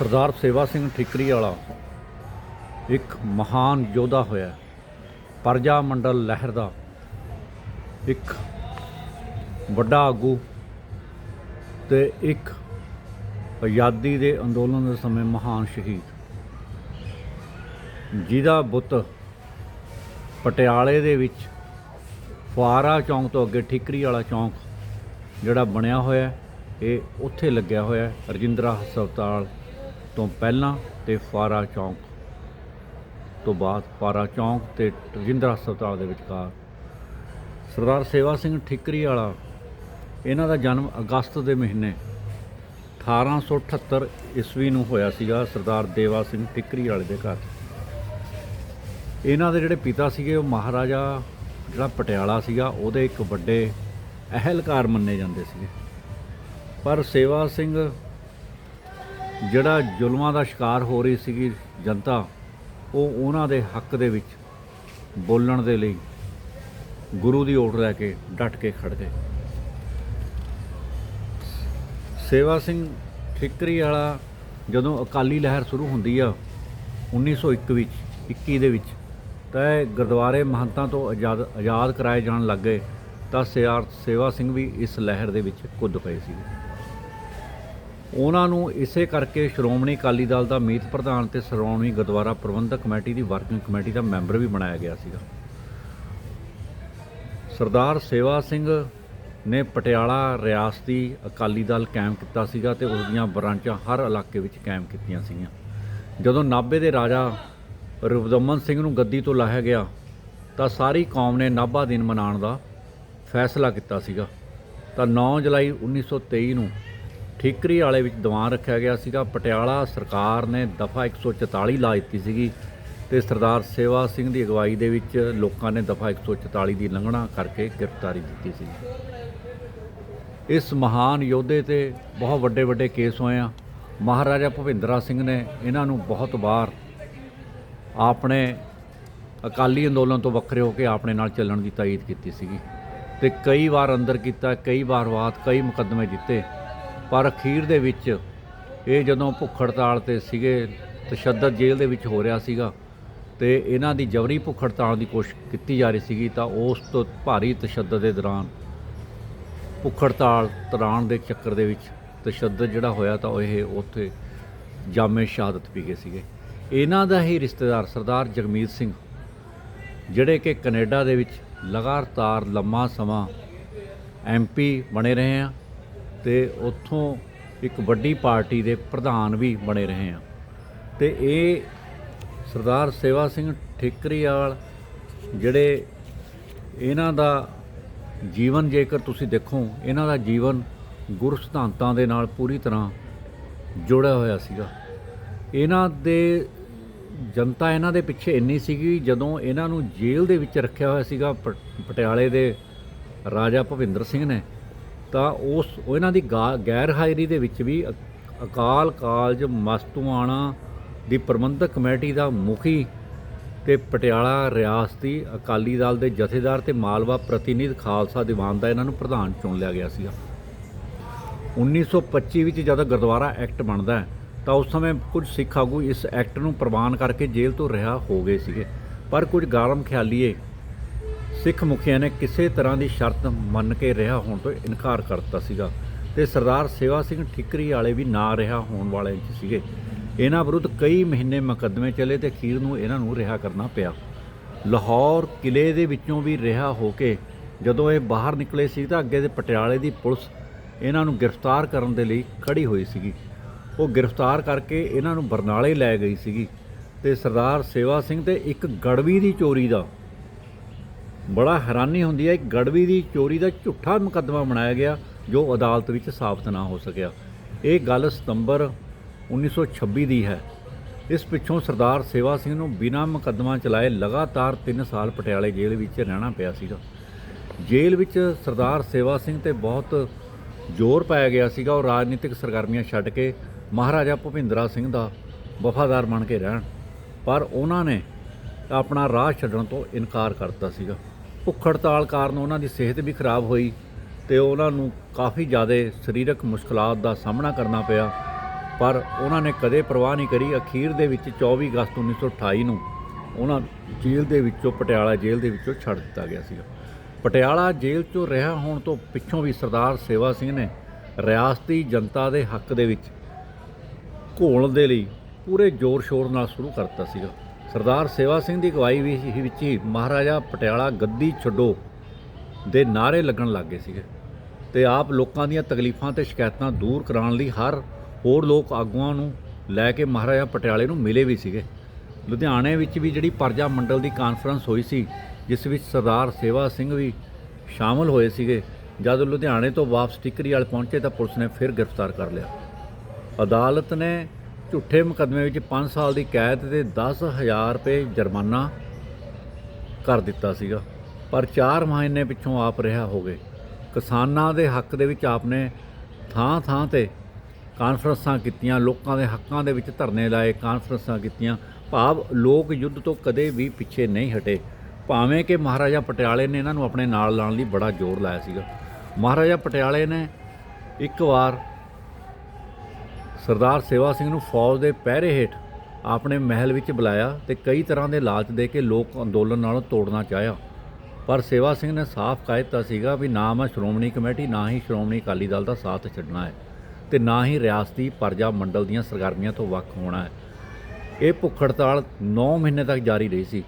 ਸਰਦਾਰ ਸੇਵਾ ਸਿੰਘ ਠਿਕਰੀ ਵਾਲਾ ਇੱਕ ਮਹਾਨ ਯੋਧਾ ਹੋਇਆ ਪਰਜਾ ਮੰਡਲ ਲਹਿਰ ਦਾ ਇੱਕ ਵੱਡਾ ਆਗੂ ਤੇ ਇੱਕ ਆਜ਼ਾਦੀ ਦੇ ਅੰਦੋਲਨ ਦੇ ਸਮੇਂ ਮਹਾਨ ਸ਼ਹੀਦ। ਜਿਹਦਾ ਬੁੱਤ ਪਟਿਆਲੇ ਦੇ ਵਿੱਚ ਫੁਆਰਾ ਚੌਂਕ ਤੋਂ ਅੱਗੇ ਠਿਕਰੀ ਵਾਲਾ ਚੌਂਕ ਜਿਹੜਾ ਬਣਿਆ ਹੋਇਆ ਇਹ ਉੱਥੇ ਲੱਗਿਆ ਹੋਇਆ ਰਜਿੰਦਰਾ ਹਸਪਤਾਲ ਤੋਂ ਪਹਿਲਾਂ ਤੇ ਫਾਰਾ ਚੌਂਕ ਤੋਂ ਬਾਅਦ ਫੁਆਰਾ ਚੌਂਕ ਤੇ ਰਜਿੰਦਰਾ ਹਸਪਤਾਲ ਦੇ ਵਿਚਕਾਰ। ਸਰਦਾਰ ਸੇਵਾ ਸਿੰਘ ਠਿਕਰੀ ਵਾਲਾ, ਇਹਨਾਂ ਦਾ ਜਨਮ ਅਗਸਤ ਦੇ ਮਹੀਨੇ 1878 ਈਸਵੀ ਨੂੰ ਹੋਇਆ ਸੀਗਾ ਸਰਦਾਰ ਦੇਵਾ ਸਿੰਘ ਠਿਕਰੀ ਵਾਲੇ ਦੇ ਘਰ। ਇਹਨਾਂ ਦੇ ਜਿਹੜੇ ਪਿਤਾ ਸੀਗੇ ਉਹ ਮਹਾਰਾਜਾ ਜਿਹੜਾ ਪਟਿਆਲਾ ਸੀਗਾ, ਉਹਦੇ ਇੱਕ ਵੱਡੇ ਅਹਿਲਕਾਰ ਮੰਨੇ ਜਾਂਦੇ ਸੀਗੇ। ਪਰ ਸੇਵਾ ਸਿੰਘ ਜਿਹੜਾ ਜ਼ੁਲਮਾਂ ਦਾ ਸ਼ਿਕਾਰ ਹੋ ਰਹੀ ਸੀਗੀ ਜਨਤਾ, ਉਹ ਉਹਨਾਂ ਦੇ ਹੱਕ ਦੇ ਵਿੱਚ ਬੋਲਣ ਦੇ ਲਈ ਗੁਰੂ ਦੀ ਓਟ ਲੈ ਕੇ ਡਟ ਕੇ ਖੜ ਗਏ। ਸੇਵਾ ਸਿੰਘ ਠਿਕਰੀ ਵਾਲਾ ਜਦੋਂ ਅਕਾਲੀ ਲਹਿਰ ਸ਼ੁਰੂ ਹੁੰਦੀ ਆ 1901 ਵਿੱਚ 21 ਦੇ ਵਿੱਚ, ਤਾਂ ਇਹ ਗੁਰਦੁਆਰੇ ਮਹੰਤਾਂ ਤੋਂ ਆਜ਼ਾਦ ਆਜ਼ਾਦ ਕਰਾਏ ਜਾਣ ਲੱਗ ਗਏ, ਤਾਂ ਸਿਆਰ ਸੇਵਾ ਸਿੰਘ ਵੀ ਇਸ ਲਹਿਰ ਦੇ ਵਿੱਚ ਕੁੱਦ ਪਏ ਸੀ ਉਹਨਾਂ ਨੂੰ ਇਸੇ ਕਰਕੇ ਸ਼੍ਰੋਮਣੀ ਅਕਾਲੀ ਦਲ ਦਾ ਮੀਤ ਪ੍ਰਧਾਨ ਤੇ ਸ਼੍ਰੋਮਣੀ ਗੁਰਦੁਆਰਾ ਪ੍ਰਬੰਧਕ ਕਮੇਟੀ ਦੀ ਵਰਕਿੰਗ ਕਮੇਟੀ ਦਾ ਮੈਂਬਰ ਵੀ ਬਣਾਇਆ ਗਿਆ ਸੀਗਾ। ਸਰਦਾਰ ਸੇਵਾ ਸਿੰਘ ਨੇ ਪਟਿਆਲਾ ਰਿਆਸਤੀ ਅਕਾਲੀ ਦਲ ਕਾਇਮ ਕੀਤਾ ਸੀਗਾ ਤੇ ਉਸ ਦੀਆਂ ਬ੍ਰਾਂਚਾਂ ਹਰ ਇਲਾਕੇ ਵਿੱਚ ਕਾਇਮ ਕੀਤੀਆਂ ਸੀਗੀਆਂ। ਜਦੋਂ ਨਾਭੇ ਦੇ ਰਾਜਾ ਰਵਦਮਨ ਸਿੰਘ ਨੂੰ ਗੱਦੀ ਤੋਂ ਲਾਹਿਆ ਗਿਆ, ਤਾਂ ਸਾਰੀ ਕੌਮ ਨੇ ਨਾਭਾ ਦਿਨ ਮਨਾਉਣ ਦਾ ਫੈਸਲਾ ਕੀਤਾ ਸੀਗਾ। ਤਾਂ 9 ਜੁਲਾਈ 1923 ਨੂੰ ਠੀਕਰੀ ਵਾਲੇ ਵਿੱਚ ਦੀਵਾਨ ਰੱਖਿਆ ਗਿਆ ਸੀਗਾ। ਪਟਿਆਲਾ ਸਰਕਾਰ ਨੇ ਦਫਾ 144 ਲਾ ਦਿੱਤੀ ਸੀਗੀ ਤੇ ਸਰਦਾਰ ਸੇਵਾ ਸਿੰਘ ਦੀ ਅਗਵਾਈ ਦੇ ਵਿੱਚ ਲੋਕਾਂ ਨੇ ਦਫਾ 144 ਦੀ ਲੰਘਣਾ ਕਰਕੇ ਗ੍ਰਿਫਤਾਰੀ ਦਿੱਤੀ ਸੀ। ਇਸ ਮਹਾਨ ਯੋਧੇ ਤੇ ਬਹੁਤ ਵੱਡੇ ਵੱਡੇ ਕੇਸ ਹੋਏ ਆ। ਮਹਾਰਾਜਾ ਭੁਪਿੰਦਰਾ ਸਿੰਘ ਨੇ ਇਹਨਾਂ ਨੂੰ ਬਹੁਤ ਵਾਰ ਆਪਣੇ ਅਕਾਲੀ ਅੰਦੋਲਨ ਤੋਂ ਵੱਖਰੇ ਹੋ ਕੇ ਆਪਣੇ ਨਾਲ ਚੱਲਣ ਦੀ ਤਾਈਦ ਕੀਤੀ ਸੀਗੀ ਤੇ ਕਈ ਵਾਰ ਅੰਦਰ ਕੀਤਾ, ਕਈ ਵਾਰ ਬਾਤ ਕਈ ਮੁਕੱਦਮੇ ਜਿੱਤੇ। ਪਰ ਅਖੀਰ ਦੇ ਵਿੱਚ ਇਹ ਜਦੋਂ ਭੁੱਖ ਹੜਤਾਲ ਤੇ ਸੀਗੇ, ਤਸ਼ੱਦਦ ਜੇਲ੍ਹ ਦੇ ਵਿੱਚ ਹੋ ਰਿਹਾ ਸੀਗਾ ਤੇ ਇਹਨਾਂ ਦੀ ਜਬਰੀ ਭੁੱਖ ਹੜਤਾਲ ਦੀ ਕੋਸ਼ਿਸ਼ ਕੀਤੀ ਜਾ ਰਹੀ ਸੀਗੀ ਤਾਂ ਉਸ ਤੋਂ ਭਾਰੀ ਤਸ਼ੱਦਦ ਦੇ ਦੌਰਾਨ ਭੁੱਖ ਹੜਤਾਲ ਤਰਾਣ ਦੇ ਚੱਕਰ ਦੇ ਵਿੱਚ ਤਸ਼ੱਦਦ ਜਿਹੜਾ ਹੋਇਆ ਤਾਂ ਉਹ ਇਹ ਉੱਥੇ ਜਾਮੇ ਸ਼ਹਾਦਤ ਪੀ ਗਏ ਸੀਗੇ। ਇਹਨਾਂ ਦਾ ਹੀ ਰਿਸ਼ਤੇਦਾਰ ਸਰਦਾਰ ਜਗਮੀਤ ਸਿੰਘ, ਜਿਹੜੇ ਕਿ ਕੈਨੇਡਾ ਦੇ ਵਿੱਚ ਲਗਾਤਾਰ ਲੰਮਾ ਸਮਾਂ ਐਮਪੀ ਬਣੇ ਰਹੇ ਆ ਤੇ ਉੱਥੋਂ ਇੱਕ ਵੱਡੀ ਪਾਰਟੀ ਦੇ ਪ੍ਰਧਾਨ ਵੀ ਬਣੇ ਰਹੇ ਆ। ਤੇ ਇਹ ਸਰਦਾਰ ਸੇਵਾ ਸਿੰਘ ਠੇਕਰੀਵਾਲ ਜਿਹੜੇ ਇਹਨਾਂ ਦਾ ਜੀਵਨ ਜੇਕਰ ਤੁਸੀਂ ਦੇਖੋ, ਇਹਨਾਂ ਦਾ ਜੀਵਨ ਗੁਰ ਸਿਧਾਂਤਾਂ ਦੇ ਨਾਲ ਪੂਰੀ ਤਰ੍ਹਾਂ ਜੁੜਿਆ ਹੋਇਆ ਸੀਗਾ। ਇਹਨਾਂ ਦੇ ਜਨਤਾ ਇਹਨਾਂ ਦੇ ਪਿੱਛੇ ਇੰਨੀ ਸੀਗੀ ਜਦੋਂ ਇਹਨਾਂ ਨੂੰ ਜੇਲ੍ਹ ਦੇ ਵਿੱਚ ਰੱਖਿਆ ਹੋਇਆ ਸੀਗਾ ਪ- ਪਟਿਆਲੇ ਦੇ ਰਾਜਾ ਭਵਿੰਦਰ ਸਿੰਘ ਨੇ ਤਾਂ ਉਸ ਉਹਨਾਂ ਦੀ ਗਾ- ਗੈਰ ਹਾਜ਼ਰੀ ਦੇ ਵਿੱਚ ਵੀ ਅਕਾਲ ਕਾਲਜ ਮਸਤੂਆਣਾ ਦੀ ਪ੍ਰਬੰਧਕ ਕਮੇਟੀ ਦਾ ਮੁਖੀ ਤੇ ਪਟਿਆਲਾ ਰਿਆਸਤੀ ਅਕਾਲੀ ਦਲ ਦੇ ਜਥੇਦਾਰ ਤੇ ਮਾਲਵਾ ਪ੍ਰਤੀਨਿਧ ਖਾਲਸਾ ਦੀਵਾਨ ਦਾ ਇਹਨਾਂ ਨੂੰ ਪ੍ਰਧਾਨ ਚੁਣ ਲਿਆ ਗਿਆ ਸੀਗਾ। 1925 ਵਿੱਚ ਜਦੋਂ ਗੁਰਦੁਆਰਾ ਐਕਟ ਬਣਦਾ ਹੈ, ਤਾਂ ਉਸ ਸਮੇਂ ਕੁਝ ਸਿੱਖ ਆਗੂ ਇਸ ਐਕਟ ਨੂੰ ਪ੍ਰਵਾਨ ਕਰਕੇ ਜੇਲ੍ਹ ਤੋਂ ਰਿਹਾ ਹੋ ਗਏ ਸੀਗੇ। ਪਰ ਕੁਝ ਗਾਰਮ ਖਿਆਲੀਏ ਸਿੱਖ ਮੁਖੀਆਂ ਨੇ ਕਿਸੇ ਤਰ੍ਹਾਂ ਦੀ ਸ਼ਰਤ ਮੰਨ ਕੇ ਰਿਹਾ ਹੋਣ ਤੋਂ ਇਨਕਾਰ ਕਰ ਦਿੱਤਾ ਸੀਗਾ ਤੇ ਸਰਦਾਰ ਸੇਵਾ ਸਿੰਘ ਠਿਕਰੀ ਵਾਲੇ ਵੀ ਨਾ ਰਿਹਾ ਹੋਣ ਵਾਲੇ ਸੀਗੇ। ਇਹਨਾਂ ਵਿਰੁੱਧ ਕਈ ਮਹੀਨੇ ਮੁਕੱਦਮੇ ਚੱਲੇ ਤੇ ਅਖੀਰ ਨੂੰ ਇਹਨਾਂ ਨੂੰ ਰਿਹਾ ਕਰਨਾ ਪਿਆ। ਲਾਹੌਰ ਕਿਲੇ ਦੇ ਵਿੱਚੋਂ ਵੀ ਰਿਹਾ ਹੋ ਕੇ ਜਦੋਂ ਇਹ ਬਾਹਰ ਨਿਕਲੇ ਸੀ ਤਾਂ ਅੱਗੇ ਦੇ ਪਟਿਆਲੇ ਦੀ ਪੁਲਿਸ ਇਹਨਾਂ ਨੂੰ ਗ੍ਰਿਫਤਾਰ ਕਰਨ ਦੇ ਲਈ ਖੜੀ ਹੋਈ ਸੀਗੀ। ਉਹ ਗ੍ਰਿਫਤਾਰ ਕਰਕੇ ਇਹਨਾਂ ਨੂੰ ਬਰਨਾਲੇ ਲੈ ਗਈ ਸੀਗੀ ਤੇ ਸਰਦਾਰ ਸੇਵਾ ਸਿੰਘ ਤੇ ਇੱਕ ਗੜਵੀ ਦੀ ਚੋਰੀ ਦਾ ਬੜਾ ਹੈਰਾਨੀ ਹੁੰਦੀ ਹੈ, ਇੱਕ ਗੜਵੀ ਦੀ ਚੋਰੀ ਦਾ ਝੂਠਾ ਮੁਕੱਦਮਾ ਬਣਾਇਆ ਗਿਆ ਜੋ ਅਦਾਲਤ ਵਿੱਚ ਸਾਬਤ ਨਾ ਹੋ ਸਕਿਆ। ਇਹ ਗੱਲ ਸਤੰਬਰ 1926 ਦੀ ਹੈ। ਇਸ ਪਿੱਛੋਂ ਸਰਦਾਰ ਸੇਵਾ ਸਿੰਘ ਨੂੰ ਬਿਨਾਂ ਮੁਕੱਦਮਾ ਚਲਾਏ ਲਗਾਤਾਰ 3 ਸਾਲ ਪਟਿਆਲੇ ਜੇਲ੍ਹ ਵਿੱਚ ਰਹਿਣਾ ਪਿਆ ਸੀਗਾ। ਜੇਲ੍ਹ ਵਿੱਚ ਸਰਦਾਰ ਸੇਵਾ ਸਿੰਘ ਤੇ ਬਹੁਤ ਜ਼ੋਰ ਪਾਇਆ ਗਿਆ ਸੀਗਾ। ਉਹ ਰਾਜਨੀਤਿਕ ਸਰਗਰਮੀਆਂ ਛੱਡ ਕੇ ਮਹਾਰਾਜਾ ਭੁਪਿੰਦਰਾ ਸਿੰਘ ਦਾ ਵਫਾਦਾਰ ਬਣ ਕੇ ਰਹਿਣ। ਪਰ ਉਹਨਾਂ ਨੇ ਆਪਣਾ ਰਾਹ ਛੱਡਣ ਤੋਂ ਇਨਕਾਰ ਕਰਤਾ ਸੀਗਾ। ਭੁੱਖ ਹੜਤਾਲ ਕਾਰਨ ਉਹਨਾਂ ਦੀ ਸਿਹਤ ਵੀ ਖਰਾਬ ਹੋਈ ਤੇ ਉਹਨਾਂ ਨੂੰ ਕਾਫੀ ਜ਼ਿਆਦਾ ਸਰੀਰਕ ਮੁਸ਼ਕਲਾਂ ਦਾ ਸਾਹਮਣਾ ਕਰਨਾ ਪਿਆ। ਪਰ ਉਹਨਾਂ ਨੇ ਕਦੇ ਪਰਵਾਹ ਨਹੀਂ ਕਰੀ। ਅਖੀਰ ਦੇ ਵਿੱਚ 24 ਅਗਸਤ 1928 ਨੂੰ ਉਹਨਾਂ ਜੇਲ੍ਹ ਦੇ ਵਿੱਚੋਂ, ਪਟਿਆਲਾ ਜੇਲ੍ਹ ਦੇ ਵਿੱਚੋਂ ਛੱਡ ਦਿੱਤਾ ਗਿਆ ਸੀਗਾ। ਪਟਿਆਲਾ ਜੇਲ੍ਹ 'ਚੋਂ ਰਿਹਾ ਹੋਣ ਤੋਂ ਪਿੱਛੋਂ ਵੀ ਸਰਦਾਰ ਸੇਵਾ ਸਿੰਘ ਨੇ ਰਿਆਸਤੀ ਜਨਤਾ ਦੇ ਹੱਕ ਦੇ ਵਿੱਚ ਘੋਲ ਦੇ ਲਈ ਪੂਰੇ ਜ਼ੋਰ ਸ਼ੋਰ ਨਾਲ ਸ਼ੁਰੂ ਕਰਤਾ ਸੀਗਾ। ਸਰਦਾਰ ਸੇਵਾ ਸਿੰਘ ਦੀ ਅਗਵਾਈ ਵੀ ਹੀ- ਵਿੱਚ ਹੀ ਮਹਾਰਾਜਾ ਪਟਿਆਲਾ ਗੱਦੀ ਛੱਡੋ ਦੇ ਨਾਅਰੇ ਲੱਗਣ ਲੱਗ ਗਏ ਸੀਗੇ ਤੇ ਆਪ ਲੋਕਾਂ ਦੀਆਂ ਤਕਲੀਫਾਂ ਤੇ ਸ਼ਿਕਾਇਤਾਂ ਦੂਰ ਕਰਾਉਣ ਲਈ ਹਰ ਹੋਰ ਲੋਕ ਆਗੂਆਂ ਨੂੰ ਲੈ ਕੇ ਮਹਾਰਾਜਾ ਪਟਿਆਲੇ ਨੂੰ ਮਿਲੇ ਵੀ ਸੀਗੇ। ਲੁਧਿਆਣੇ ਵਿੱਚ ਵੀ ਜਿਹੜੀ ਪਰਜਾ ਮੰਡਲ ਦੀ ਕਾਨਫਰੰਸ ਹੋਈ ਸੀ, ਜਿਸ ਵਿੱਚ ਸਰਦਾਰ ਸੇਵਾ ਸਿੰਘ ਵੀ ਸ਼ਾਮਲ ਹੋਏ ਸੀਗੇ, ਜਦ ਲੁਧਿਆਣੇ ਤੋਂ ਵਾਪਸ ਟਿਕਰੀ ਵਾਲ ਪਹੁੰਚੇ ਤਾਂ ਪੁਲਿਸ ਨੇ ਫਿਰ ਗ੍ਰਿਫਤਾਰ ਕਰ ਲਿਆ। ਅਦਾਲਤ ਨੇ ਝੂਠੇ ਮੁਕੱਦਮੇ ਵਿੱਚ 5 ਸਾਲ ਦੀ ਕੈਦ ਤੇ 10000 ਰੁਪਏ ਜੁਰਮਾਨਾ ਕਰ ਦਿੱਤਾ ਸੀਗਾ। ਪਰ 4 ਮਹੀਨੇ ਪਿੱਛੋਂ ਆਪ ਰਿਹਾ ਹੋ ਗਏ। ਕਿਸਾਨਾਂ ਦੇ ਹੱਕ ਦੇ ਵਿੱਚ ਆਪਨੇ ਥਾਂ ਥਾਂ ਤੇ ਕਾਨਫਰੰਸਾਂ ਕੀਤੀਆਂ, ਲੋਕਾਂ ਦੇ ਹੱਕਾਂ ਦੇ ਵਿੱਚ ਧਰਨੇ ਲਾਏ, ਕਾਨਫਰੰਸਾਂ ਕੀਤੀਆਂ। ਭਾਵ ਲੋਕ ਯੁੱਧ ਤੋਂ ਕਦੇ ਵੀ ਪਿੱਛੇ ਨਹੀਂ ਹਟੇ। ਭਾਵੇਂ ਕਿ ਮਹਾਰਾਜਾ ਪਟਿਆਲੇ ਨੇ ਇਹਨਾਂ ਨੂੰ ਆਪਣੇ ਨਾਲ ਲਾਉਣ ਲਈ ਬੜਾ ਜ਼ੋਰ ਲਾਇਆ ਸੀਗਾ। ਮਹਾਰਾਜਾ ਪਟਿਆਲੇ ਨੇ ਇੱਕ ਵਾਰ ਸਰਦਾਰ ਸੇਵਾ ਸਿੰਘ ਨੂੰ ਫੌਜ ਦੇ ਪਹਿਰੇ ਹੇਠ ਆਪਣੇ ਮਹਿਲ ਵਿੱਚ ਬੁਲਾਇਆ ਤੇ ਕਈ ਤਰ੍ਹਾਂ ਦੇ ਲਾਲਚ ਦੇ ਕੇ ਲੋਕ ਅੰਦੋਲਨ ਨਾਲੋਂ ਤੋੜਨਾ ਚਾਹਿਆ। ਪਰ ਸੇਵਾ ਸਿੰਘ ਨੇ ਸਾਫ਼ ਕਹਿ ਦਿੱਤਾ ਸੀਗਾ ਵੀ ਨਾ ਮੈਂ ਸ਼੍ਰੋਮਣੀ ਕਮੇਟੀ, ਨਾ ਹੀ ਸ਼੍ਰੋਮਣੀ ਅਕਾਲੀ ਦਲ ਦਾ ਸਾਥ ਛੱਡਣਾ ਹੈ ਤੇ ਨਾ ਹੀ ਰਿਆਸਤੀ ਪਰਜਾ ਮੰਡਲ ਦੀਆਂ ਸਰਗਰਮੀਆਂ ਤੋਂ ਵੱਖ ਹੋਣਾ ਹੈ। ਇਹ ਭੁੱਖ ਹੜਤਾਲ 9 ਮਹੀਨੇ ਤੱਕ ਜਾਰੀ ਰਹੀ ਸੀ।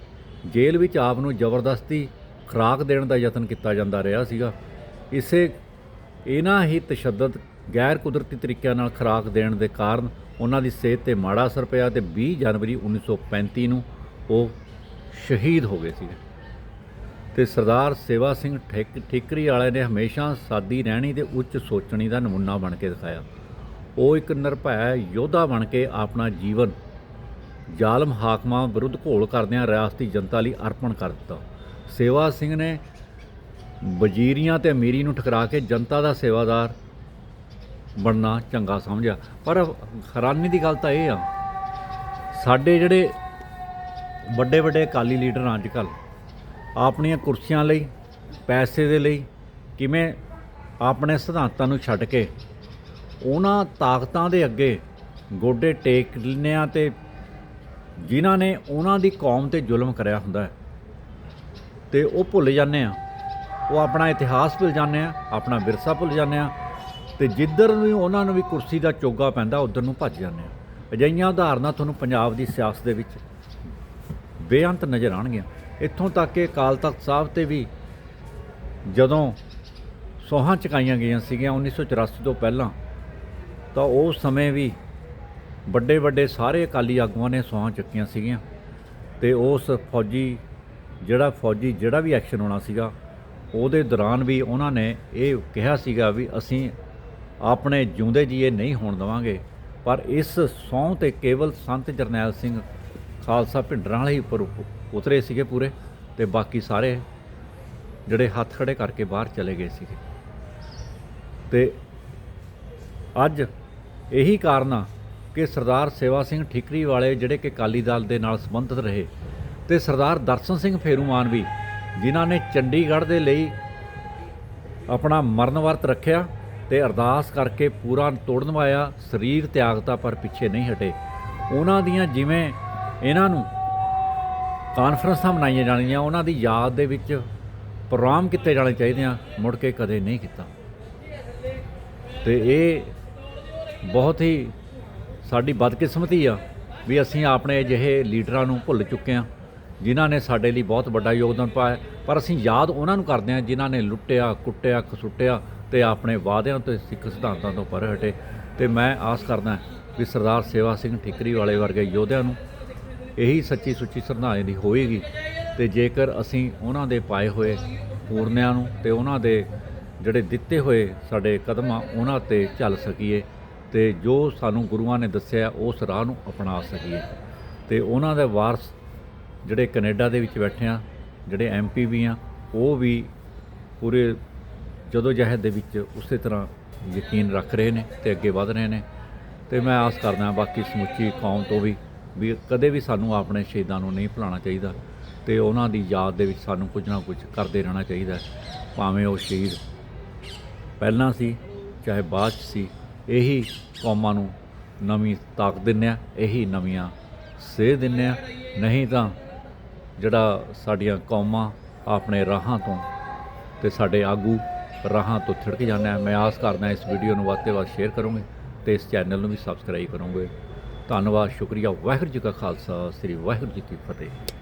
ਜੇਲ੍ਹ ਵਿੱਚ ਆਪ ਨੂੰ ਜ਼ਬਰਦਸਤੀ ਖੁਰਾਕ ਦੇਣ ਦਾ ਯਤਨ ਕੀਤਾ ਜਾਂਦਾ ਰਿਹਾ ਸੀਗਾ। ਇਸੇ, ਇਹਨਾਂ ਹੀ ਤਸ਼ੱਦਦ ਗੈਰ ਕੁਦਰਤੀ ਤਰੀਕਿਆਂ ਨਾਲ ਖੁਰਾਕ ਦੇਣ ਦੇ ਕਾਰਨ ਉਹਨਾਂ ਦੀ ਸਿਹਤ ਤੇ ਮਾੜਾ ਅਸਰ ਪਿਆ ਤੇ 20 ਜਨਵਰੀ 1935 ਨੂੰ ਉਹ ਸ਼ਹੀਦ ਹੋ ਗਏ ਸੀ ਤੇ ਸਰਦਾਰ ਸੇਵਾ ਸਿੰਘ ਠੇਕ, ਠਿਕਰੀ ਵਾਲੇ ਨੇ ਹਮੇਸ਼ਾ ਸਾਦੀ ਰਹਿਣੀ ਤੇ ਉੱਚ ਸੋਚਣੀ ਦਾ ਨਮੂਨਾ ਬਣ ਕੇ ਦਿਖਾਇਆ। ਉਹ ਇੱਕ ਨਿਰਭੈ ਯੋਧਾ ਬਣ ਕੇ ਆਪਣਾ ਜੀਵਨ ਜ਼ਾਲਮ ਹਾਕਮਾਂ ਵਿਰੁੱਧ ਘੋਲ ਕਰਦਿਆਂ ਰਿਆਸਤੀ ਜਨਤਾ ਲਈ ਅਰਪਣ ਕਰ ਦਿੱਤਾ। ਸੇਵਾ ਸਿੰਘ ਨੇ ਵਜ਼ੀਰੀਆਂ ਤੇ ਅਮੀਰੀ ਨੂੰ ਠਕਰਾ ਕੇ ਜਨਤਾ ਦਾ ਸੇਵਾਦਾਰ ਬਣਨਾ ਚੰਗਾ ਸਮਝਿਆ। ਪਰ ਹੈਰਾਨੀ ਦੀ ਗੱਲ ਤਾਂ ਇਹ ਆ, ਸਾਡੇ ਜਿਹੜੇ ਵੱਡੇ ਵੱਡੇ ਅਕਾਲੀ ਲੀਡਰ ਅੱਜ ਕੱਲ੍ਹ ਆਪਣੀਆਂ ਕੁਰਸੀਆਂ ਲਈ, ਪੈਸੇ ਦੇ ਲਈ ਕਿਵੇਂ ਆਪਣੇ ਸਿਧਾਂਤਾਂ ਨੂੰ ਛੱਡ ਕੇ ਉਹਨਾਂ ਤਾਕਤਾਂ ਦੇ ਅੱਗੇ ਗੋਡੇ ਟੇਕ ਲੈਂਦੇ ਆ ਤੇ ਜਿਨ੍ਹਾਂ ਨੇ ਉਹਨਾਂ ਦੀ ਕੌਮ ਤੇ ਜ਼ੁਲਮ ਕਰਿਆ ਹੁੰਦਾ ਹੈ, ਤੇ ਉਹ ਭੁੱਲ ਜਾਂਦੇ ਆ। ਉਹ ਆਪਣਾ ਇਤਿਹਾਸ ਭੁੱਲ ਜਾਂਦੇ ਆ, ਆਪਣਾ ਵਿਰਸਾ ਭੁੱਲ ਜਾਂਦੇ ਆ ਤੇ ਜਿੱਧਰ ਵੀ ਉਹਨਾਂ ਨੂੰ ਵੀ ਕੁਰਸੀ ਦਾ ਚੋਗਾ ਪੈਂਦਾ, ਉਧਰ ਨੂੰ ਭੱਜ ਜਾਂਦੇ ਆ ਅਜਿਹੀਆਂ ਉਦਾਹਰਨਾਂ ਤੁਹਾਨੂੰ ਪੰਜਾਬ ਦੀ ਸਿਆਸਤ ਦੇ ਵਿੱਚ ਬੇਅੰਤ ਨਜ਼ਰ ਆਉਣਗੀਆਂ। ਇੱਥੋਂ ਤੱਕ ਕਿ ਅਕਾਲ ਤਖਤ ਸਾਹਿਬ ਤੇ ਵੀ ਜਦੋਂ ਸੋਹਾਂ ਚੁਕਾਈਆਂ ਗਈਆਂ ਸੀਗੀਆਂ 1984 ਤੋਂ ਪਹਿਲਾਂ, ਤਾਂ ਉਸ ਸਮੇਂ ਵੀ ਵੱਡੇ ਵੱਡੇ ਸਾਰੇ ਅਕਾਲੀ ਆਗੂਆਂ ਨੇ ਸੋਹਾਂ ਚੱਕੀਆਂ ਸੀਗੀਆਂ ਤੇ ਉਸ ਫੌਜੀ ਜਿਹੜਾ ਫੌਜੀ ਜਿਹੜਾ ਵੀ ਐਕਸ਼ਨ ਹੋਣਾ ਸੀਗਾ, ਉਹਦੇ ਦੌਰਾਨ ਵੀ ਉਹਨਾਂ ਨੇ ਇਹ ਕਿਹਾ ਸੀਗਾ ਵੀ ਅਸੀਂ ਆਪਣੇ ਜਿਉਂਦੇ ਜੀਏ ਨਹੀਂ ਹੋਣ ਦੇਵਾਂਗੇ। ਪਰ ਇਸ ਸਹੁੰ ਤੇ ਕੇਵਲ ਸੰਤ ਜਰਨੈਲ ਸਿੰਘ ਖਾਲਸਾ ਭਿੰਡਰਾਂ ਵਾਲੇ ਹੀ ਉੱਪਰ ਉਤਰੇ ਸੀਗੇ ਪੂਰੇ ਤੇ ਬਾਕੀ ਸਾਰੇ ਜਿਹੜੇ ਹੱਥ ਖੜੇ ਕਰਕੇ ਬਾਹਰ ਚਲੇ ਗਏ ਸੀਗੇ। ਤੇ ਅੱਜ ਇਹੀ ਕਾਰਨ ਆ ਕਿ ਸਰਦਾਰ ਸੇਵਾ ਸਿੰਘ ਠਿਕਰੀ ਵਾਲੇ ਜਿਹੜੇ ਕਿ ਅਕਾਲੀ ਦਲ ਦੇ ਨਾਲ ਸੰਬੰਧਿਤ ਰਹੇ ਤੇ ਸਰਦਾਰ ਦਰਸ਼ਨ ਸਿੰਘ ਫੇਰੂਮਾਨ ਵੀ, ਜਿਨ੍ਹਾਂ ਨੇ ਚੰਡੀਗੜ੍ਹ ਦੇ ਲਈ ਆਪਣਾ ਮਰਨ ਵਰਤ ਰੱਖਿਆ ਤੇ ਅਰਦਾਸ ਕਰਕੇ ਪੂਰਾ ਤੋੜ ਨਵਾਇਆ ਸਰੀਰ ਤਿਆਗਤਾ ਪਰ ਪਿੱਛੇ ਨਹੀਂ ਹਟੇ। ਉਹਨਾਂ ਦੀਆਂ ਜਿਵੇਂ ਇਹਨਾਂ ਨੂੰ ਕਾਨਫਰੰਸਾਂ ਮਨਾਈਆਂ ਜਾਣੀਆਂ ਉਹਨਾਂ ਦੀ ਯਾਦ ਦੇ ਵਿੱਚ ਪ੍ਰੋਗਰਾਮ ਕੀਤੇ ਜਾਣੇ ਚਾਹੀਦੇ ਆ, ਮੁੜ ਕੇ ਕਦੇ ਨਹੀਂ ਕੀਤਾ। ਤੇ ਇਹ ਬਹੁਤ ਹੀ ਸਾਡੀ ਬਦਕਿਸਮਤੀ ਆ ਵੀ ਅਸੀਂ ਆਪਣੇ ਅਜਿਹੇ ਲੀਡਰਾਂ ਨੂੰ ਭੁੱਲ ਚੁੱਕੇ ਆ ਜਿਨ੍ਹਾਂ ਨੇ ਸਾਡੇ ਲਈ ਬਹੁਤ ਵੱਡਾ ਯੋਗਦਾਨ ਪਾਇਆ ਪਰ ਅਸੀਂ ਯਾਦ ਉਹਨਾਂ ਨੂੰ ਕਰਦੇ ਆ ਜਿਨ੍ਹਾਂ ਨੇ ਲੁੱਟਿਆ, ਕੁੱਟਿਆ, ਕਸੁੱਟਿਆ ਤੇ ਆਪਣੇ ਵਾਅਦਿਆਂ ਤੇ ਸਿੱਖ ਸਿਧਾਂਤਾਂ ਤੋਂ ਪਰ ਹਟੇ ਤੇ ਮੈਂ ਆਸ ਕਰਦਾ ਵੀ ਸਰਦਾਰ ਸੇਵਾ ਸਿੰਘ ਠਿਕਰੀ ਵਾਲੇ ਵਰਗੇ ਯੋਧਿਆਂ ਨੂੰ ਇਹੀ ਸੱਚੀ ਸੁੱਚੀ ਸ਼ਰਧਾਂਜਲੀ ਹੋਏਗੀ। ਤੇ ਜੇਕਰ ਅਸੀਂ ਉਹਨਾਂ ਦੇ ਪਾਏ ਹੋਏ ਪੂਰਨਿਆਂ ਨੂੰ ਤੇ ਉਹਨਾਂ ਦੇ ਜਿਹੜੇ ਦਿੱਤੇ ਹੋਏ ਸਾਡੇ ਕਦਮ ਆ ਉਹਨਾਂ ਤੇ ਚੱਲ ਸਕੀਏ ਤੇ ਜੋ ਸਾਨੂੰ ਗੁਰੂਆਂ ਨੇ ਦੱਸਿਆ ਉਸ ਰਾਹ ਨੂੰ ਅਪਣਾ ਸਕੀਏ। ਤੇ ਉਹਨਾਂ ਦੇ ਵਾਰਸ ਜਿਹੜੇ ਕੈਨੇਡਾ ਦੇ ਵਿੱਚ ਬੈਠੇ ਆ, ਜਿਹੜੇ ਐਮਪੀ ਵੀ ਆ, ਉਹ ਵੀ ਪੂਰੇ ਜਦੋਂ ਜਹਿਦ ਦੇ ਵਿੱਚ ਉਸੇ ਤਰ੍ਹਾਂ ਯਕੀਨ ਰੱਖ ਰਹੇ ਨੇ ਤੇ ਅੱਗੇ ਵਧ ਰਹੇ ਨੇ, ਤੇ ਮੈਂ ਆਸ ਕਰਦਾ ਬਾਕੀ ਸਮੁੱਚੀ ਕੌਮ ਤੋਂ ਵੀ ਵੀ ਕਦੇ ਵੀ ਸਾਨੂੰ ਆਪਣੇ ਸ਼ਹੀਦਾਂ ਨੂੰ ਨਹੀਂ ਭੁਲਾਉਣਾ ਚਾਹੀਦਾ ਤੇ ਉਹਨਾਂ ਦੀ ਯਾਦ ਦੇ ਵਿੱਚ ਸਾਨੂੰ ਕੁਝ ਨਾ ਕੁਝ ਕਰਦੇ ਰਹਿਣਾ ਚਾਹੀਦਾ ਭਾਵੇਂ ਉਹ ਸ਼ਹੀਦ ਪਹਿਲਾਂ ਸੀ, ਚਾਹੇ ਬਾਅਦ 'ਚ ਸੀ, ਇਹੀ ਕੌਮਾਂ ਨੂੰ ਨਵੀਂ ਤਾਕਤ ਦਿੰਦੇ ਹਾਂ ਇਹੀ ਨਵੀਆਂ ਸੇਧ ਦਿੰਦੇ ਹਾਂ ਨਹੀਂ ਤਾਂ ਜਿਹੜਾ ਸਾਡੀਆਂ ਕੌਮਾਂ ਆਪਣੇ ਰਾਹਾਂ ਤੋਂ ਤੇ ਸਾਡੇ ਆਗੂ ਰਾਹਾਂ ਤੋਂ ਥਿੜਕ ਜਾਂਦੇ ਮੈਂ ਆਸ ਕਰਦਾ ਇਸ ਵੀਡੀਓ ਨੂੰ ਵੱਧ ਤੋਂ ਵੱਧ ਸ਼ੇਅਰ ਕਰੋਗੇ ਤੇ ਇਸ ਚੈਨਲ ਨੂੰ ਵੀ ਸਬਸਕ੍ਰਾਈਬ ਕਰੋਗੇ। ਧੰਨਵਾਦ, ਸ਼ੁਕਰੀਆ, ਵਾਹਿਗੁਰੂ ਜੀ ਕਾ ਖਾਲਸਾ, ਸ੍ਰੀ ਵਾਹਿਗੁਰੂ ਜੀ ਕੀ ਫਤਿਹ।